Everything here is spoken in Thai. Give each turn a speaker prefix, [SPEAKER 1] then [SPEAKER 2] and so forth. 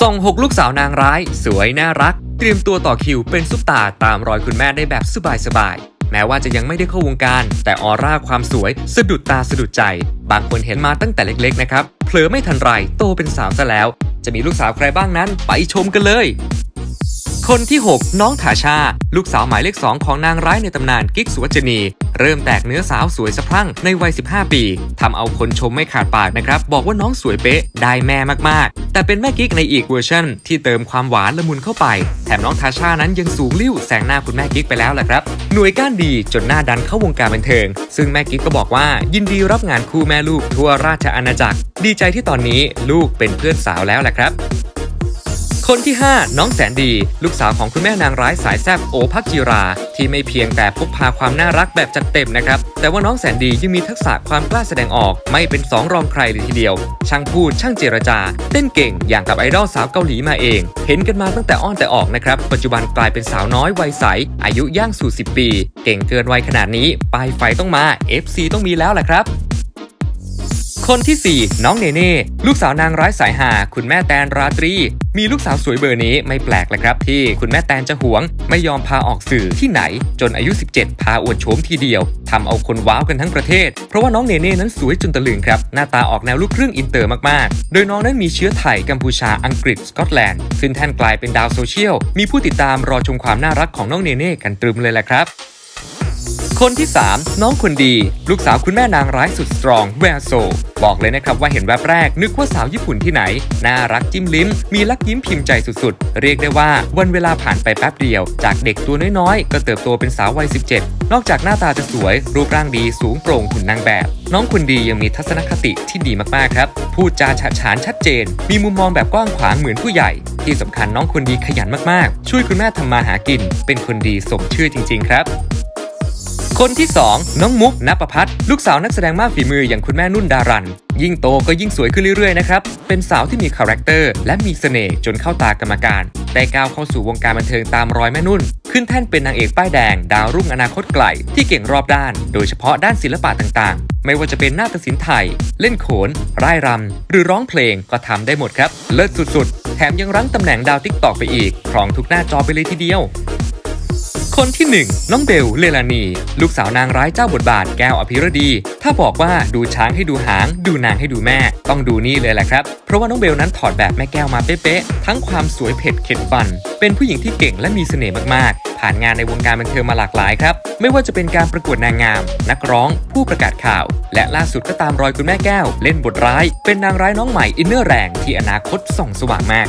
[SPEAKER 1] ส่ง 6 ลูกสาวนางร้าย สวยน่ารัก เตรียมตัวต่อคิวเป็นซุปตาตามรอยคุณแม่ได้แบบสบายๆแม้ว่าจะยังไม่ได้เข้าวงการ แต่ออร่าความสวยสะดุดตาสะดุดใจ บางคนเห็นมาตั้งแต่เล็กๆนะครับเผลอไม่ทันไรโตเป็นสาวซะแล้ว จะมีลูกสาวใครบ้างนั้น ไปชมกันเลย คนที่ 6 น้องถาชา ลูกสาวหมายเลข 2 ของนางร้ายในตำนานกิ๊กสุวจนี เริ่มแตกเนื้อสาวสวยสะพรั่งในวัย 15 ปีทำเอาคนชมไม่ขาดปากนะครับ บอกว่าน้องสวยเป๊ะ ได้แม่มากๆ แต่เป็นแม่กิ๊กในอีกเวอร์ชันที่เติมความหวานละมุนเข้าไป แถมน้องทาชานั้นยังสูงลิ้วแซงหน้าคุณแม่กิ๊กไปแล้วแหละครับ หน่วยก้านดีจนหน้าดันเข้าวงการบันเทิง ซึ่งแม่กิ๊กก็บอกว่ายินดีรับงานคู่แม่ลูกทั่วราชอาณาจักร ดีใจที่ตอนนี้ลูกเป็นเพื่อนสาวแล้วแหละครับ คนที่ 5 น้องแสนดี ลูกสาวของคุณแม่นางร้ายสายแซบโอภักจิรา ที่ไม่เพียงแต่พกพาความน่ารักแบบจัดเต็มนะครับ แต่ว่าน้องแสนดียังมีทักษะความกล้าแสดงออก ไม่เป็นสองรองใครเลยทีเดียว ช่างพูดช่างเจรจา เต้นเก่งอย่างกับไอดอลสาวเกาหลีมาเอง เห็นกันมาตั้งแต่อ้อนแต่ออกนะครับ ปัจจุบันกลายเป็นสาวน้อยวัยใส อายุย่างสู่ 10 ปี เก่งเกินวัยขนาดนี้ปลายไฟต้องมา FC ต้องมีแล้วแหละครับ คนที่ 4 น้องเนเน่ ลูกสาวนางร้ายสายหา คุณแม่แตนราตรี มีลูกสาวสวยเบอร์นี้ไม่แปลกเลยครับที่คุณแม่แตนจะหวง ไม่ยอมพาออกสื่อที่ไหน จนอายุ 17 พาอวดโฉมทีเดียวทำเอาคนว้าวกันทั้งประเทศ เพราะว่าน้องเนเน่นั้นสวยจนตะลึงครับ หน้าตาออกแนวลูกครึ่งอินเตอร์มากๆ โดยน้องนั้นมีเชื้อไทยกัมพูชาอังกฤษสกอตแลนด์ขึ้นแท่นกลายเป็นดาวโซเชียลมีผู้ติดตามรอชมความน่ารักของน้องเนเน่กันตรึมเลยแหละครับ คนที่ 3 น้องคนดี ลูกสาวคุณแม่นางร้ายสุดสตรองแวโซบอกเลยนะครับว่าเห็นแวบแรก นึกว่าสาวญี่ปุ่นที่ไหน น่ารักจิ้มลิ้ม มีลักยิ้มพิมพ์ใจสุดๆ เรียกได้ว่าวันเวลาผ่านไปแป๊บเดียว จากเด็กตัวน้อยๆ ก็เติบโตเป็นสาววัย 17 นอกจากหน้าตาจะสวย รูปร่างดีสูงโปร่งหุ่นนางแบบ น้องคนดียังมีทัศนคติที่ดีมากๆครับ พูดจาฉะฉานชัดเจน มีมุมมองแบบกว้างขวางเหมือนผู้ใหญ่ ที่สำคัญน้องคนดีขยันมากๆ ช่วยคุณแม่ทำมาหากิน เป็นคนดีสมชื่อจริง ๆ ครับ คนที่ 2 น้องมุกนภพัฒลูกสาวนักแสดงมากฝีมืออย่างคุณแม่นุ่นดารัน ยิ่งโตก็ยิ่งสวยขึ้นเรื่อยๆนะครับ เป็นสาวที่มีคาแรคเตอร์และมีเสน่ห์จนเข้าตากรรมการได้ก้าวเข้าสู่วงการบันเทิงตามรอยแม่นุ่น ขึ้นแท่นเป็นนางเอกป้ายแดง ดาวรุ่งอนาคตไกลที่เก่งรอบด้าน โดยเฉพาะด้านศิลปะต่างๆ ไม่ว่าจะเป็นนาฏศิลป์ไทย เล่นโขนร่ายรำ หรือร้องเพลงก็ทำได้หมดครับ เลิศสุดๆ แถมยังรั้งตำแหน่งดาวติ๊กตอกไปอีกครองทุกหน้าจอไปเลยทีเดียว คนที่ 1 น้องเบลเลลานี ลูกสาวนางร้ายเจ้าบทบาทแก้วอภิรดี ถ้าบอกว่าดูช้างให้ดูหาง ดูนางให้ดูแม่ ต้องดูนี่เลยแหละครับ เพราะว่าน้องเบลนั้นถอดแบบแม่แก้วมาเป๊ะๆทั้งความสวยเผ็ดเข็ดฟัน เป็นผู้หญิงที่เก่งและมีเสน่ห์มากๆ ผ่านงานในวงการบันเทิงมาหลากหลายครับไม่ว่าจะเป็นการประกวดนางงาม นักร้อง ผู้ประกาศข่าว และล่าสุดก็ตามรอยคุณแม่แก้ว เล่นบทร้าย เป็นนางร้ายน้องใหม่อินเนอร์แรงที่อนาคตส่องสว่างมาก